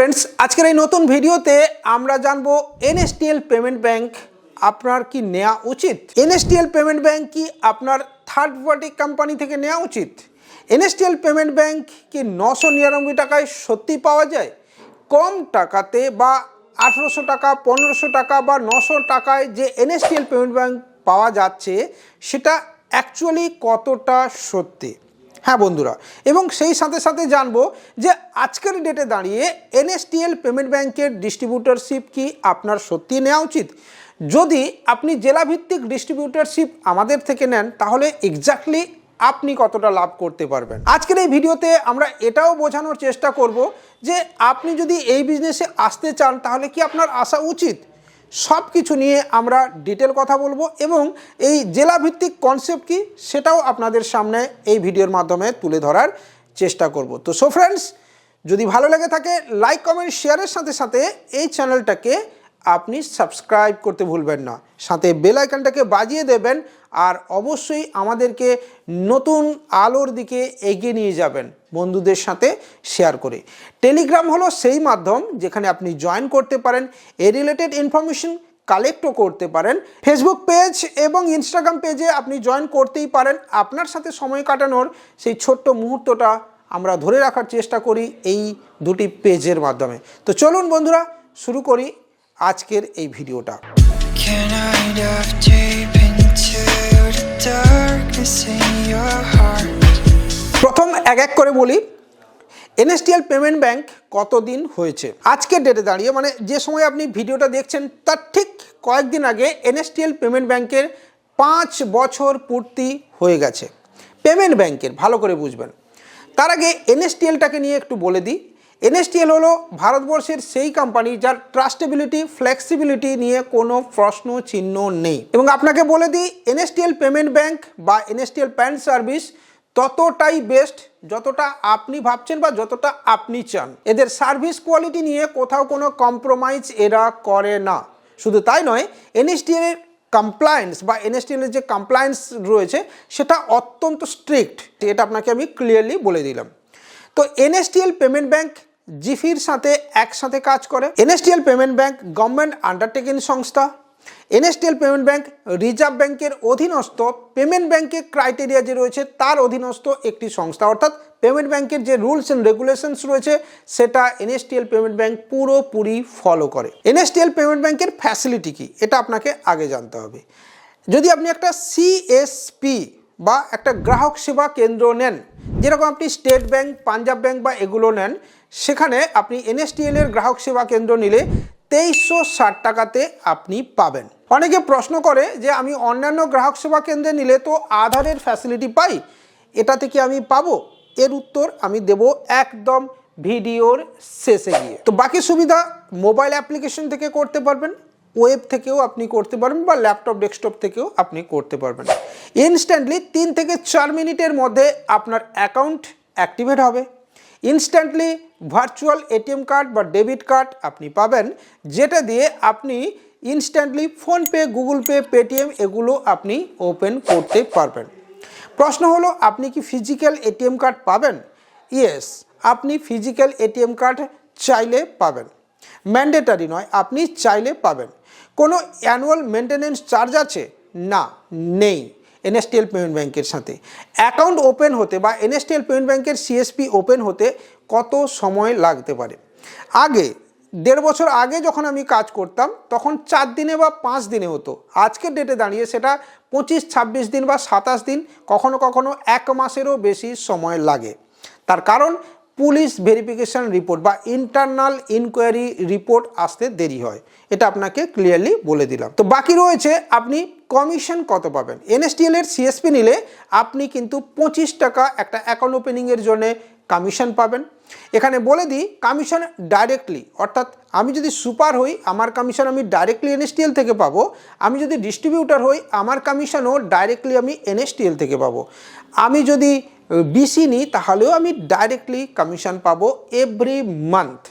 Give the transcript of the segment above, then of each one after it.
Friends আজকের এই নতুন ভিডিওতে আমরা জানব এনএসটিএল পেমেন্ট ব্যাংক আপনার কি নেওয়া উচিত? এনএসটিএল পেমেন্ট ব্যাংক কি আপনার থার্ড পার্টি কোম্পানি থেকে নেওয়া উচিত? এনএসটিএল পেমেন্ট ব্যাংক কি নশো নিরানব্বই টাকায় সত্যি পাওয়া যায়? কম টাকাতে বা আঠেরোশো টাকা, পনেরোশো টাকা বা নশো টাকায় যে এনএসটিএল পেমেন্ট ব্যাংক পাওয়া যাচ্ছে, সেটা অ্যাকচুয়ালি কতটা সত্যি? হ্যাঁ বন্ধুরা, এবং সেই সাথে সাথে জানব যে আজকের ডেটে দাঁড়িয়ে এনএসটিএল পেমেন্ট ব্যাংকের ডিস্ট্রিবিউটরশিপ কি আপনার সত্যি নেওয়া উচিত? যদি আপনি জেলাভিত্তিক ডিস্ট্রিবিউটারশিপ আমাদের থেকে নেন, তাহলে এক্স্যাক্টলি আপনি কতটা লাভ করতে পারবেন? আজকের এই ভিডিওতে আমরা এটাও বোঝানোর চেষ্টা করব যে আপনি যদি এই বিজনেসে আসতে চান, তাহলে কি আপনার আসা উচিত? সব কিছু নিয়ে আমরা ডিটেল কথা বলব এবং এই জেলাভিত্তিক কনসেপ্ট কি সেটাও আপনাদের সামনে এই ভিডিওর মাধ্যমে তুলে ধরার চেষ্টা করব। তো সো ফ্রেন্ডস যদি ভালো লেগে থাকে লাইক কমেন্ট শেয়ারের সাথে সাথে এই চ্যানেলটাকে আপনি সাবস্ক্রাইব করতে ভুলবেন না। সাথে বেল আইকনটাকে বাজিয়ে দেবেন আর অবশ্যই আমাদেরকে নতুন আলোর দিকে এগিয়ে নিয়ে যাবেন বন্ধুদের সাথে শেয়ার করে। টেলিগ্রাম হলো সেই মাধ্যম যেখানে আপনি জয়েন করতে পারেন, এ রিলেটেড ইনফরমেশন কালেক্টও করতে পারেন। ফেসবুক পেজ এবং ইনস্টাগ্রাম পেজে আপনি জয়েন করতেই পারেন। আপনার সাথে সময় কাটানোর সেই ছোট্ট মুহূর্তটা আমরা ধরে রাখার চেষ্টা করি এই দুটি পেজের মাধ্যমে। তো চলুন বন্ধুরা, শুরু করি আজকের এই ভিডিওটা? প্রথম এক এক করে বলি এনএসটিএল পেমেন্ট ব্যাংক কতদিন হয়েছে? আজকের ডেটে দাঁড়িয়ে মানে যে সময় আপনি ভিডিওটা দেখছেন তার ঠিক কয়েকদিন আগে এনএসটিএল পেমেন্ট ব্যাংকের পাঁচ বছর পূর্তি হয়ে গেছে। পেমেন্ট ব্যাংকের ভালো করে বুঝবেন। তার আগে এনএসটিএলটাকে নিয়ে একটু বলে দিই এনএসটিএল হলো ভারতবর্ষের সেই কোম্পানি যার ট্রাস্টেবিলিটি ফ্লেক্সিবিলিটি নিয়ে কোনো প্রশ্ন চিহ্ন নেই। এবং আপনাকে বলে দিই, এনএসটিএল পেমেন্ট ব্যাংক বা এনএসটিএল প্যান সার্ভিস ততটাই বেস্ট যতটা আপনি ভাবছেন বা যতটা আপনি চান। এদের সার্ভিস কোয়ালিটি নিয়ে কোথাও কোনো কম্প্রোমাইজ এরা করে না। শুধু তাই নয়, এনএসটিএল এর কমপ্লায়েন্স বা এনএসটিএল এর যে কমপ্লায়েন্স রয়েছে, সেটা অত্যন্ত স্ট্রিক্ট এটা আপনাকে আমি ক্লিয়ারলি বলে দিলাম। তো এনএসটিএল পেমেন্ট ব্যাংক জিফির সাথে একসাথে কাজ করে। NSTL payment bank government undertaking সংস্থা। এনএসটিএল পেমেন্ট ব্যাংক রিজার্ভ ব্যাংকের অধীনস্থ। পেমেন্ট ব্যাংকের ক্রাইটেরিয়া যে রয়েছে, তার অধীনস্থ একটি সংস্থা। অর্থাৎ পেমেন্ট ব্যাংকের যে রুলস অ্যান্ড রেগুলেশনস রয়েছে, সেটা এনএসটিএল পেমেন্ট ব্যাংক পুরোপুরি ফলো করে। এনএসটিএল পেমেন্ট ব্যাংকের ফ্যাসিলিটি কি? এটা আপনাকে আগে জানতে হবে। যদি আপনি একটা সিএসপি বা একটা গ্রাহক সেবা কেন্দ্র নেন। যেরকম আপনি স্টেট ব্যাংক, পাঞ্জাব ব্যাংক বা এগুলো নেন, সেখানে আপনি এনএসটিএল এর গ্রাহক সেবা কেন্দ্র নিলে তেইশশো ষাট টাকাতে আপনি পাবেন। অনেকে প্রশ্ন করে যে আমি অন্যান্য গ্রাহক সেবা কেন্দ্রে নিলে তো আধারের ফ্যাসিলিটি পাই, এটাতে কি আমি পাবো? এর উত্তর আমি দেব একদম ভিডিওর শেষে গিয়ে। তো বাকি সুবিধা মোবাইল অ্যাপ্লিকেশন থেকে করতে পারবেন ওয়েব থেকেও আপনি করতে পারবেন বা ল্যাপটপ, ডেস্কটপ থেকেও আপনি করতে পারবেন। ইনস্ট্যান্টলি তিন থেকে চার মিনিটের মধ্যে আপনার অ্যাকাউন্ট অ্যাক্টিভেট হবে। ইনস্ট্যান্টলি ভার্চুয়াল এটিএম কার্ড বা ডেবিট কার্ড আপনি পাবেন, যেটা দিয়ে আপনি instantly PhonePe Google Pay Paytm এগুলো আপনি ওপেন করতে পারবেন। প্রশ্ন হলো, আপনি কি ফিজিক্যাল এটিএম কার্ড পাবেন? ইয়েস আপনি ফিজিক্যাল এটিএম কার্ড চাইলে পাবেন। ম্যান্ডেটারি নয়, আপনি চাইলে পাবেন। কোনো অ্যানুয়াল মেনটেনেন্স চার্জ আছে? না, নেই। এনএসটিএল পেমেন্ট ব্যাংকের সাথে। অ্যাকাউন্ট ওপেন হতে বা এনএসটিএল পেমেন্ট ব্যাংকের সিএসপি ওপেন হতে কত সময় লাগতে পারে? আগে, দেড় বছর আগে যখন আমি কাজ করতাম, তখন চার দিনে বা পাঁচ দিনে হতো। আজকের ডেটে দাঁড়িয়ে সেটা পঁচিশ, ছাব্বিশ দিন বা সাতাশ দিন, কখনো কখনো এক মাসেরও বেশি সময় লাগে। তার কারণ পুলিশ ভেরিফিকেশন রিপোর্ট বা ইন্টারনাল ইনকোয়ারি রিপোর্ট আসতে দেরি হয়। এটা আপনাকে ক্লিয়ারলি বলে দিলাম। তো বাকি রয়েছে, আপনি কমিশন কত পাবেন? এনএসটিএল এর সিএসপি নিলে আপনি কিন্তু পঁচিশ টাকা একটা অ্যাকাউন্ট ওপেনিংয়ের জন্য কমিশন পাবেন। এখানে বলে দিই কমিশন ডাইরেক্টলি অর্থাৎ আমি যদি সুপার হই, আমার কমিশন আমি ডাইরেক্টলি এনএসটিএল থেকে পাবো। আমি যদি ডিস্ট্রিবিউটার হই, আমার কমিশনও ডাইরেক্টলি আমি এনএসটিএল থেকে পাবো। আমি যদি বিসি নিই তাহলেও আমি ডাইরেক্টলি কমিশন পাবো এভরি মান্থ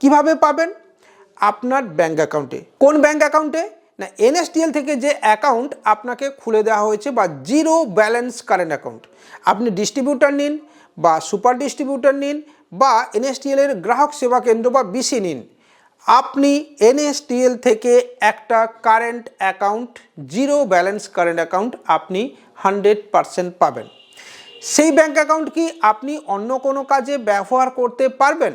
কীভাবে পাবেন? আপনার ব্যাঙ্ক অ্যাকাউন্টে কোন ব্যাঙ্ক অ্যাকাউন্টে না এনএসডিএল থেকে যে অ্যাকাউন্ট আপনাকে খুলে দেওয়া হয়েছে বা জিরো ব্যালেন্স কারেন্ট অ্যাকাউন্ট আপনি ডিস্ট্রিবিউটার নিন বা সুপার ডিস্ট্রিবিউটার নিন বা এনএসটিএল এর গ্রাহক সেবা কেন্দ্র বা বিসি নিন। আপনি এনএসটিএল থেকে একটা current account zero balance current account আপনি হান্ড্রেড পারসেন্ট পাবেন। সেই ব্যাংক অ্যাকাউন্ট কি আপনি অন্য কোনো কাজে ব্যবহার করতে পারবেন?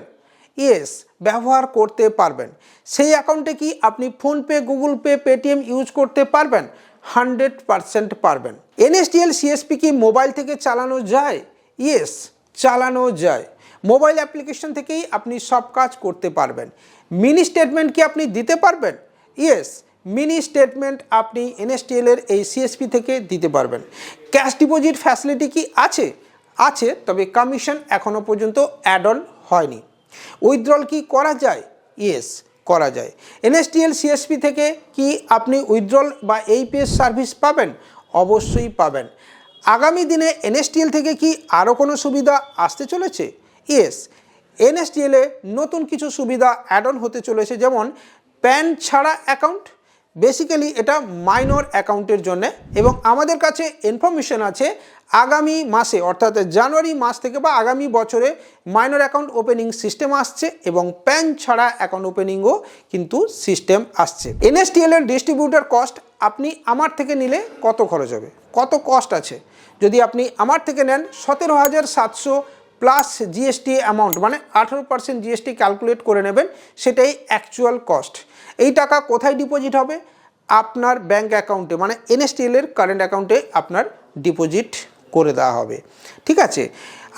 ইয়েস ব্যবহার করতে পারবেন। সেই অ্যাকাউন্টে কি আপনি PhonePe Google Pay Paytm use করতে পারবেন? হান্ড্রেড পারসেন্ট পারবেন। এনএসডিএল সিএসপি কি মোবাইল থেকে চালানো যায়? ইয়েস চালানো যায়। মোবাইল অ্যাপ্লিকেশন থেকেই আপনি সব কাজ করতে পারবেন। মিনি স্টেটমেন্ট কি আপনি দিতে পারবেন? ইয়েস মিনি স্টেটমেন্ট আপনি এনএসটিএল এর এই সিএসপি থেকে দিতে পারবেন। ক্যাশ ডিপোজিট ফ্যাসিলিটি কি আছে? আছে, তবে কমিশন এখনও পর্যন্ত অ্যাড অন হয়নি। উইথড্রল কি করা যায়? ইয়েস করা যায়। এনএসটিএল সিএসপি থেকে কি আপনি উইথড্রল বা এইপিএস সার্ভিস পাবেন? অবশ্যই পাবেন। আগামী দিনে এনএসটিএল থেকে কি আরও কোনো সুবিধা আসতে চলেছে? ইয়েস এনএসটিএলে নতুন কিছু সুবিধা অ্যাড অন হতে চলেছে, যেমন প্যান ছাড়া অ্যাকাউন্ট বেসিক্যালি এটা মাইনর অ্যাকাউন্টের জন্য এবং আমাদের কাছে ইনফরমেশন আছে আগামী মাসে, অর্থাৎ জানুয়ারি মাস থেকে বা আগামী বছরে মাইনর অ্যাকাউন্ট ওপেনিং সিস্টেম আসছে এবং প্যান ছাড়া অ্যাকাউন্ট ওপেনিংও কিন্তু সিস্টেম আসছে। এনএসটিএল এর ডিস্ট্রিবিউটার কস্ট আপনি আমার থেকে নিলে কত খরচ হবে? কত কস্ট আছে? যদি আপনি আমার থেকে নেন, সতেরো হাজার সাতশো প্লাস জিএসটি অ্যামাউন্ট মানে আঠেরো পার্সেন্ট জিএসটি ক্যালকুলেট করে নেবেন, সেটাই অ্যাকচুয়াল কস্ট এই টাকা কোথায় ডিপোজিট হবে? আপনার ব্যাঙ্ক অ্যাকাউন্টে মানে এনএসটিএল এর কারেন্ট অ্যাকাউন্টে আপনার ডিপোজিট করে দেওয়া হবে। ঠিক আছে?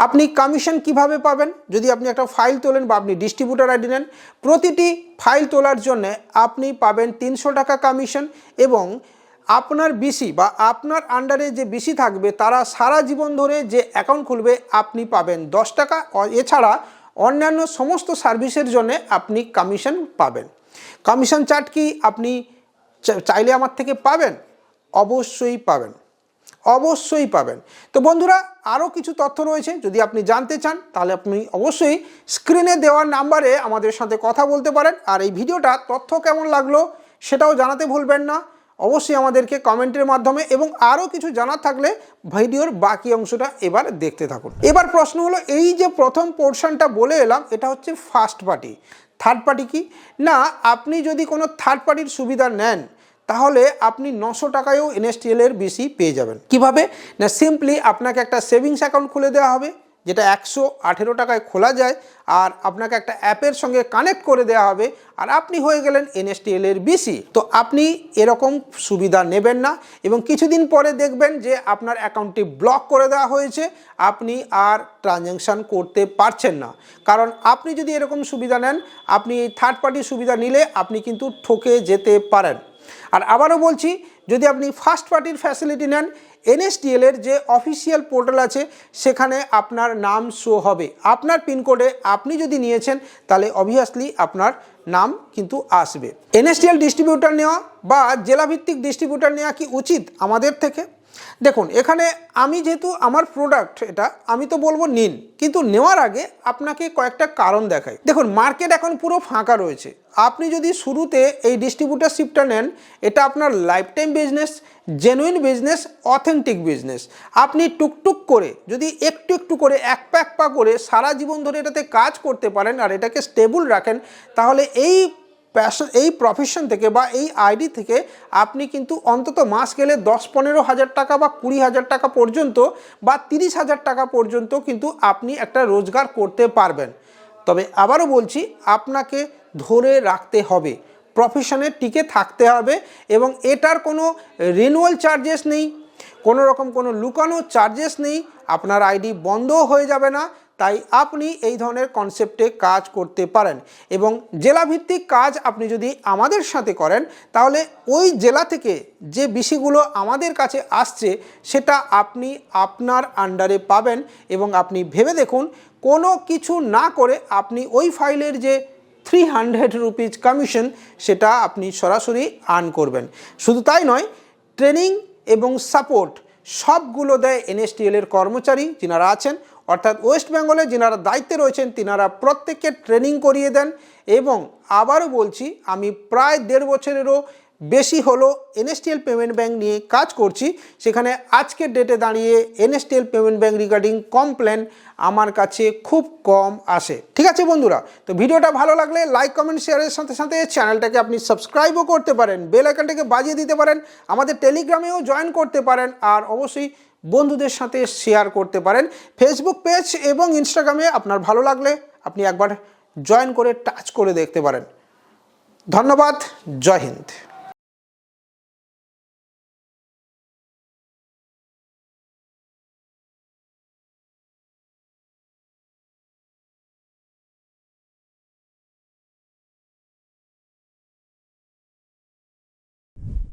আপনি কমিশন কীভাবে পাবেন? যদি আপনি একটা ফাইল তোলেন বা আপনি ডিস্ট্রিবিউটার আইডি নেন, প্রতিটি ফাইল তোলার জন্য আপনি পাবেন তিনশো টাকা কমিশন এবং আপনার বিসি বা আপনার আন্ডারে যে বিসি থাকবে, তারা সারা জীবন ধরে যে অ্যাকাউন্ট খুলবে, আপনি পাবেন দশ টাকা। এছাড়া অন্যান্য সমস্ত সার্ভিসের জন্য আপনি কমিশন পাবেন। কমিশন চার্ট কি আপনি চাইলে আমার থেকে পাবেন? অবশ্যই পাবেন। অবশ্যই পাবেন। তো বন্ধুরা আরও কিছু তথ্য রয়েছে, যদি আপনি জানতে চান, তাহলে আপনি অবশ্যই স্ক্রিনে দেওয়ার নাম্বারে আমাদের সাথে কথা বলতে পারেন। আর এই ভিডিওটা তথ্য কেমন লাগল সেটাও জানাতে ভুলবেন না। অবশ্যই আমাদেরকে কমেন্টের মাধ্যমে এবং আরও কিছু জানার থাকলে ভিডিওর বাকি অংশটা এবার দেখতে থাকুন। এবার প্রশ্ন হলো, এই যে প্রথম পোর্শনটা বলে এলাম, এটা হচ্ছে ফার্স্ট পার্টি থার্ড পার্টি কি? না, আপনি যদি কোনো থার্ড পার্টির সুবিধা নেন, তাহলে আপনি নশো টাকায়ও এনএসটিএল এর বেশি পেয়ে যাবেন। কীভাবে? না সিম্পলি আপনাকে একটা সেভিংস অ্যাকাউন্ট খুলে দেওয়া হবে। যেটা একশো আঠেরো টাকায় খোলা যায় আর আপনাকে একটা অ্যাপের সঙ্গে কানেক্ট করে দেওয়া হবে। আর আপনি হয়ে গেলেন এনএসটিএল এর বিসি। তো আপনি এরকম সুবিধা নেবেন না এবং কিছুদিন পরে দেখবেন যে আপনার অ্যাকাউন্টটি ব্লক করে দেওয়া হয়েছে। আপনি আর ট্রানজ্যাকশান করতে পারছেন না। কারণ আপনি যদি এরকম সুবিধা নেন, আপনি থার্ড পার্টি সুবিধা নিলে আপনি কিন্তু ঠকে যেতে পারেন। আর আবারও বলছি যদি আপনি ফার্স্ট পার্টির ফ্যাসিলিটি নেন এনএসটিএলের যে অফিসিয়াল পোর্টাল আছে, সেখানে আপনার নাম শো হবে। আপনার পিনকোডে আপনি যদি নিয়েছেন, তাহলে অবভিয়াসলি আপনার নাম কিন্তু আসবে। এনএসটিএল ডিস্ট্রিবিউটার নেওয়া বা জেলাভিত্তিক ডিস্ট্রিবিউটার নেওয়া কি উচিত আমাদের থেকে? দেখুন, এখানে আমি যেহেতু আমার প্রোডাক্ট এটা, আমি তো বলব নিন, কিন্তু নেওয়ার আগে আপনাকে কয়েকটা কারণ দেখাই। দেখুন মার্কেট এখন পুরো ফাঁকা রয়েছে। আপনি যদি শুরুতে এই ডিস্ট্রিবিউটারশিপটা নেন, এটা আপনার life time business genuine business authentic business আপনি টুকটুক করে, যদি একটু একটু করে, এক পা এক পা করে সারা জীবন ধরে এটাতে কাজ করতে পারেন আর এটাকে স্টেবল রাখেন, তাহলে এই প্যাশন এই প্রফেশন থেকে বা এই আইডি থেকে আপনি কিন্তু অন্তত মাস গেলে দশ, পনেরো হাজার টাকা বা কুড়ি হাজার টাকা পর্যন্ত বা তিরিশ হাজার টাকা পর্যন্ত কিন্তু আপনি একটা রোজগার করতে পারবেন। তবে আবারও বলছি, আপনাকে ধরে রাখতে হবে প্রফেশনে টিকে থাকতে হবে এবং এটার কোনো রিনুয়াল চার্জেস নেই, কোনো রকম কোনো লুকানো চার্জেস নেই, আপনার আইডি বন্ধও হয়ে যাবে না তাই আপনি এই ধরনের কনসেপ্টে কাজ করতে পারেন এবং জেলাভিত্তিক কাজ আপনি যদি আমাদের সাথে করেন, তাহলে ওই জেলা থেকে যে বিষয়গুলো আমাদের কাছে আসছে, সেটা আপনি আপনার আন্ডারে পাবেন এবং আপনি ভেবে দেখুন, কোনো কিছু না করে আপনি ওই ফাইলের যে থ্রি হান্ড্রেড রুপিজ কমিশন সেটা আপনি সরাসরি আর্ন করবেন। শুধু তাই নয় ট্রেনিং এবং সাপোর্ট সবগুলো দেয় এনএসটিএলের কর্মচারী, যিনারা আছেন অর্থাৎ ওয়েস্ট বেঙ্গলে যিনারা দায়িত্বে রয়েছেন, তিনারা প্রত্যেককে ট্রেনিং করিয়ে দেন এবং আবারও বলছি, আমি প্রায় দেড় বছরেরও বেশি হলো এনএসটিএল পেমেন্ট ব্যাঙ্ক নিয়ে কাজ করছি। সেখানে আজকের ডেটে দাঁড়িয়ে NSTL payment bank regarding complain আমার কাছে খুব কম আসে। ঠিক আছে বন্ধুরা, তো ভিডিওটা ভালো লাগলে লাইক, কমেন্ট, শেয়ারের সাথে সাথে চ্যানেলটাকে আপনি সাবস্ক্রাইবও করতে পারেন, বেল আইকনটাকে বাজিয়ে দিতে পারেন, আমাদের টেলিগ্রামেও জয়েন করতে পারেন, আর অবশ্যই বন্ধুদের সাথে শেয়ার করতে পারেন। ফেসবুক পেজ এবং ইনস্টাগ্রামে আপনার ভালো লাগলে আপনি একবার জয়েন করে টাচ করে দেখতে পারেন। ধন্যবাদ, জয় হিন্দ।